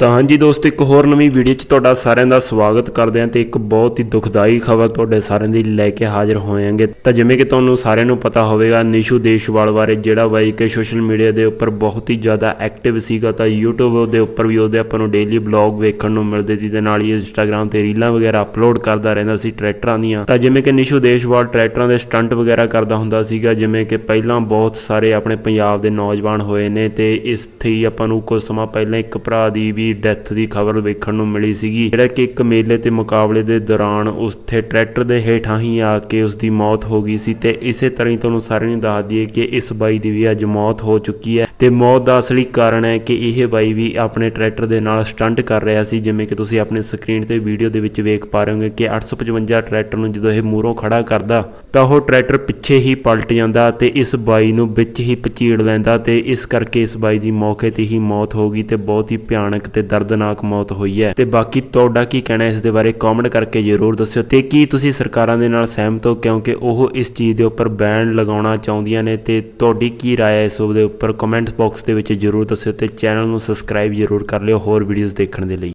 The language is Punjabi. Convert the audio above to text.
ਤਾਂ ਹਾਂਜੀ ਦੋਸਤੋ, ਇੱਕ ਹੋਰ ਨਵੀਂ ਵੀਡੀਓ 'ਚ ਤੁਹਾਡਾ ਸਾਰਿਆਂ ਦਾ ਸਵਾਗਤ ਕਰਦੇ ਹਾਂ ਤੇ ਇੱਕ ਬਹੁਤ ਹੀ ਦੁਖਦਾਈ ਖਬਰ ਤੁਹਾਡੇ ਸਾਰਿਆਂ ਦੀ ਲੈ ਕੇ ਹਾਜ਼ਰ ਹੋਏਾਂਗੇ ਤਾਂ ਜਿਵੇਂ ਕਿ ਤੁਹਾਨੂੰ ਸਾਰਿਆਂ ਨੂੰ ਪਤਾ ਹੋਵੇਗਾ, ਨਿਸ਼ੂ ਦੇਸ਼ਵਾਲ ਬਾਰੇ ਜਿਹੜਾ ਬਾਈ ਕਿ ਸੋਸ਼ਲ ਮੀਡੀਆ ਦੇ ਉੱਪਰ ਬਹੁਤ ਹੀ ਜ਼ਿਆਦਾ ਐਕਟਿਵ ਸੀਗਾ, ਤਾਂ YouTube ਦੇ ਉੱਪਰ ਵੀ ਉਹਦੇ ਆਪਾਂ ਨੂੰ ਡੇਲੀ ਬਲੌਗ ਵੇਖਣ ਨੂੰ ਮਿਲਦੇ ਸੀ ਤੇ ਨਾਲ ਹੀ Instagram ਤੇ ਰੀਲਾਂ ਵਗੈਰਾ ਅਪਲੋਡ ਕਰਦਾ ਰਹਿੰਦਾ ਸੀ ਟਰੈਕਟਰਾਂ ਦੀਆਂ। ਤਾਂ ਜਿਵੇਂ ਕਿ ਨਿਸ਼ੂ ਦੇਸ਼ਵਾਲ ਟਰੈਕਟਰਾਂ ਦੇ ਸਟੰਟ ਵਗੈਰਾ ਕਰਦਾ ਹੁੰਦਾ ਸੀਗਾ, ਜਿਵੇਂ ਕਿ ਪਹਿਲਾਂ ਬਹੁਤ ਸਾਰੇ ਆਪਣੇ ਪੰਜਾਬ ਦੇ ਨੌਜਵਾਨ ਹੋਏ ਨੇ ਤੇ ਇਸ ਤੇ ਹੀ ਆਪਾਂ ਨੂੰ ਕੁਝ ਸਮਾਂ ਪਹਿਲਾਂ ਇੱਕ ਭਰਾ ਦੀ ਵੀ ਡੈਥ ਦੀ ਖਬਰ ਵੇਖਣ ਨੂੰ ਮਿਲੀ ਸੀਗੀ। ਜਿਹੜਾ ਕਿ ਇੱਕ ਮੇਲੇ ਤੇ ਮੁਕਾਬਲੇ ਦੇ ਦੌਰਾਨ ਉੱਥੇ ਟਰੈਕਟਰ ਦੇ ਹੇਠਾਂ ਹੀ ਆ ਕੇ ਉਸ ਦੀ ਮੌਤ ਹੋ ਗਈ ਸੀ ਤੇ ਇਸੇ ਤਰ੍ਹਾਂ ਹੀ ਤੁਹਾਨੂੰ ਸਾਰਿਆਂ ਨੂੰ ਦੱਸ ਦਈਏ ਕਿ ਇਸ ਬਾਈ ਦੀ ਵੀ ਅੱਜ ਮੌਤ ਹੋ ਚੁੱਕੀ ਹੈ ਤੇ ਮੌਤ ਦਾ ਅਸਲੀ ਕਾਰਨ ਹੈ ਕਿ ਇਹ ਬਾਈ ਵੀ ਆਪਣੇ ਟਰੈਕਟਰ ਦੇ ਨਾਲ ਸਟੰਟ ਕਰ ਰਿਹਾ ਸੀ, ਜਿਵੇਂ ਕਿ ਤੁਸੀਂ ਆਪਣੇ ਸਕਰੀਨ ਤੇ ਵੀਡੀਓ ਦੇ ਵਿੱਚ ਵੇਖ ਪਾ ਰਹੇ ਹੋਗੇ ਕਿ 855 ਟਰੈਕਟਰ ਨੂੰ ਜਦੋਂ ਇਹ ਮੂਹਰੋਂ ਖੜਾ ਕਰਦਾ, ਤਾਂ ਉਹ ਟਰੈਕਟਰ ਪਿੱਛੇ ਹੀ ਪਲਟ ਜਾਂਦਾ ਤੇ ਇਸ ਬਾਈ ਨੂੰ ਵਿੱਚ ਹੀ ਪਚੀੜ ਲੈਂਦਾ ਤੇ ਇਸ ਕਰਕੇ ਇਸ ਬਾਈ ਦੀ ਮੌਕੇ ਤੇ ਹੀ ਮੌਤ ਹੋ ਗਈ ਤੇ ਬਹੁਤ ਹੀ ਭਿਆਨਕ ਤੇ ਦਰਦਨਾਕ ਮੌਤ ਹੋਈ ਹੈ ਤੇ ਬਾਕੀ ਤੁਹਾਡਾ ਕੀ ਕਹਿਣਾ ਇਸ ਦੇ ਬਾਰੇ ਕਮੈਂਟ ਕਰਕੇ ਜ਼ਰੂਰ ਦੱਸਿਓ ਤੇ ਕੀ ਤੁਸੀਂ ਸਰਕਾਰਾਂ ਦੇ ਨਾਲ ਸਹਿਮਤ ਹੋ ਕਿਉਂਕਿ ਉਹ ਇਸ ਚੀਜ਼ ਦੇ ਉੱਪਰ ਬੈਨ ਲਗਾਉਣਾ ਚਾਹੁੰਦੀਆਂ ਨੇ ਤੇ ਤੁਹਾਡੀ ਕੀ رائے ਹੈ ਇਸ ਦੇ ਉੱਪਰ ਕਮੈਂਟ ਬਾਕਸ ਦੇ ਵਿੱਚ ਜ਼ਰੂਰ ਦੱਸਿਓ ਤੇ ਚੈਨਲ ਨੂੰ ਸਬਸਕ੍ਰਾਈਬ ਜ਼ਰੂਰ ਕਰ ਲਿਓ ਹੋਰ ਵੀਡੀਓਜ਼ ਦੇਖਣ ਦੇ ਲਈ